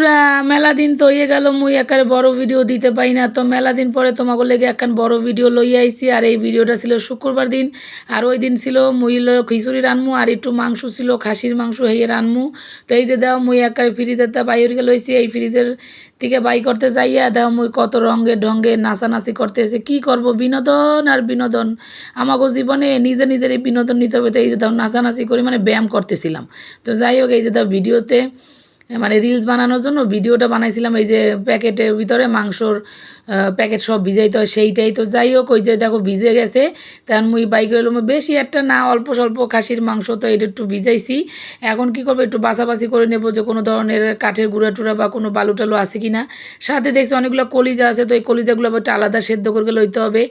বন্ধুরা মেলা দিন তো হয়ে গেল, মুই একারে বড় ভিডিও দিতে পাই না। তো মেলা দিন পরে তোমাকে লেগে একখান বড় ভিডিও লই আইছি, আর এই ভিডিওটা ছিল শুক্রবার দিন। আর ওই দিন ছিল মুই খিচুড়ি রানমু, আর একটু মাংস ছিল, খাসির মাংস হয়ে রানমু। তো এই যে দেওয়া মুই একারে ফ্রিজের তা বাইরে গেলে লইছি, এই ফ্রিজের থেকে বাই করতে যাইয়া দেওয়া মুই কত রঙে ঢঙ্গে নাচানাচি করতে এসে কী করব? বিনোদন আর বিনোদন। আমাকে জীবনে নিজে নিজেরই বিনোদন নিতে হবে, তো এই যে দাও নাচানাচি করি মানে ব্যায়াম করতেছিলাম। তো যাই হোক, এই যে দাও ভিডিওতে মানে রিলস বানানোর জন্য ভিডিওটা বানাইছিলাম এই যে প্যাকেটের ভিতরে মাংসর প্যাকেট সব ভিজাইতে হয়, সেইটাই তো যাই হোক, ওই যে দেখো ভিজে গেছে তখন মুই বাইক এলো বেশি একটা না, অল্প স্বল্প খাসির মাংস তো এটা একটু ভিজাইছি। এখন কি করব, একটু বাছাবাছি করে নেব যে কোনো ধরনের কাঠের গুঁড়া টুড়া বা কোনো বালু টালু আছে কি না? সাথে দেখছি অনেকগুলো কলিজা আছে, তো এই কলিজাগুলো আবার একটু আলাদা সেদ্ধ করে লইতে হবে।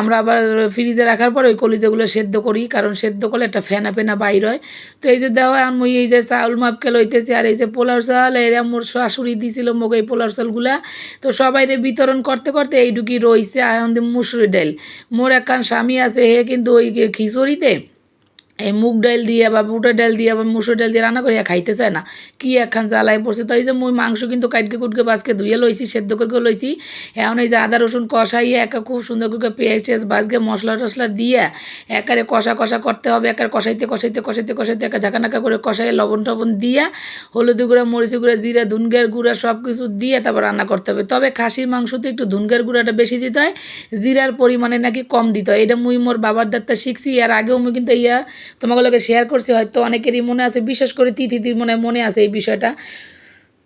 আমরা আবার ফ্রিজে রাখার পর ওই কলিজাগুলো সেদ্ধ করি, কারণ সেদ্ধ করলে একটা ফেনা ফেনা বাইর হয়। তো এই যে দেওয়া আর মুই এই যে চাউল মাপকে লইতেছি, আর এই যে পোলার চাল, এরা মোর শাশুড়ি দিছিল মোক এই পোলার চালগুলা। তো সবাইরে বিতরণ করতে করতে করতে এইটুকি রইছে আনন্দে মুসুরি ডাল মোর একখান স্বামী আছে, হে কিন্তু ওই খিচুড়িতে এই মুগ ডাল দিয়ে বা বুটের ডাল দিয়ে বা মুসুর ডাল দিয়ে রান্না করিয়া খাইতে চায় না। কি একখান জ্বালাই পড়ছে। তো এই যে মুই মাংস কিন্তু কাটকে কুটকে বাজকে ধুয়ে লইছি, সেদ্ধ করে লইছি। এখন এই যে আদা, রসুন কষাইয়ে একা খুব সুন্দর করে পেঁয়াজ টেয়াজ বাজকে মশলা টশলা দিয়ে একারে কষা কষা করতে হবে। একারে কষাইতে কষাইতে কষাইতে কষাইতে একা ঝাঁকানাকা করে কষাইয়ে লবণ টবণ দিয়ে হলুদ গুঁড়া, মরিচ গুঁড়া, জিরা ধুনগের গুঁড়া সব কিছু দিয়ে তারপর রান্না করতে হবে। তবে খাসির মাংসতে একটু ধুনগের গুঁড়াটা বেশি দিতে হয়। জিরার পরিমাণে নাকি কম দিতে হয়। এটা মুই মোর বাবার দাত্তা শিখছি। আর আগেও মুই কিন্তু ইয়া তোমাগুলোকে শেয়ার করছি, হয়তো অনেকেরই মনে আছে, বিশেষ করে তিথিদের মনে মনে আছে এই বিষয়টা।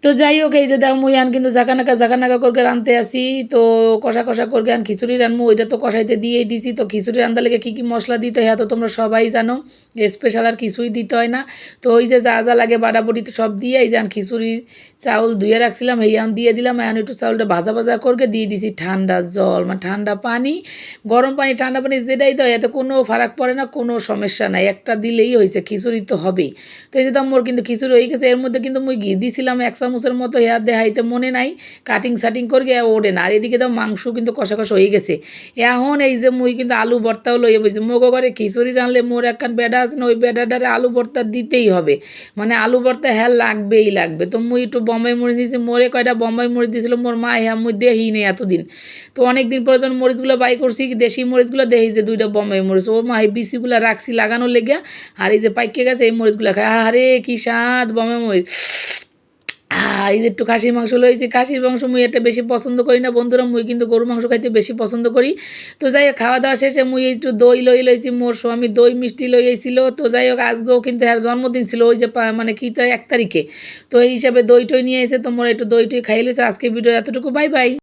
তো যাই হোক, এই যে দেখ মুই আন কিন্তু জাকানাকা জাকানাকা করকে রানতে আসি, তো কষা কষা করকে আন খিচুড়ি রানবো ওইটা তো কষাইতে দিয়েই দিছি, তো খিচুড়ি রান্না লেগে কী কী মশলা দিতে হয় তো তোমরা সবাই জানো স্পেশাল আর কিছুই দিতে হয় না। তো ওই যে যা যা লাগে বাড়াবড়ি তো সব দিয়ে, এই যে আন খিচুড়ির চাউল ধুয়ে রাখছিলাম, এই আন দিয়ে দিলাম এখন একটু চাউলটা ভাজা ভাজা করকে দিয়ে দিছি ঠান্ডা জল মানে ঠান্ডা পানি, গরম পানি, ঠান্ডা পানি যেটাই দেয়, এতে কোনো ফারাক পড়ে না, কোনো সমস্যা নাই, একটা দিলেই হয়েছে, খিচুড়ি তো হবেই। তো এই যে মোর কিন্তু খিচুড়ি হয়ে গেছে, এর মধ্যে কিন্তু মুই ঘি দিছিলাম, এক চামচের মতো হেয়ার দেখাইতে মনে নাই কাটিং সাটিং করে ওড়ে না। আর এদিকে তো মাংস কিন্তু কষা কষা হয়ে গেছে। এখন এই যে মুই কিন্তু আলু ভর্তাও লইয়ে বসে, মোগো করে খিচুড়ি রানলে মোর একখান বেডা আছে না, ওই বেডাটারে আলু ভর্তা দিতেই হবে। মানে আলু ভর্তা হ্যাঁ লাগবেই লাগবে। তো মুই একটু বম্বাই মুড়ি দিয়েছি মোরে কয়টা বম্বাই মরিচ দিয়েছিল মোর মা হ্যাঁ মুই দেহি নেই এতদিন। তো অনেক দিন পরে যখন মরিচগুলো বাই করছি, দেশি মরিচগুলো দেখি যে দুইটা বম্বাই মরিচ। ও মা এই বিসিগুলো রাখছি লাগানোর লেগে আর এই যে পাইকে গেছে, এই মরিচগুলো খায়। আরে কি স্বাদ বম্বাই মরিচ। এই যে একটু খাসির মাংস লইছি খাসির মাংস মুই একটা বেশি পছন্দ করি না বন্ধুরা, মুই কিন্তু গরু মাংস খাইতে বেশি পছন্দ করি। তো যাই হোক, খাওয়া দাওয়া শেষে মুই একটু দই লই লইছি, মোর স্বামী দই মিষ্টি লই এসেছিল তো যাই হোক, আজকেও কিন্তু আর জন্মদিন ছিল, ওই যে মানে কি তো, এক তারিখে। তো এই হিসাবে দই টই নিয়ে এসে তো মোর একটু দই টই খাই লইছে। আজকে ভিডিও এতটুকু, বাই বাই।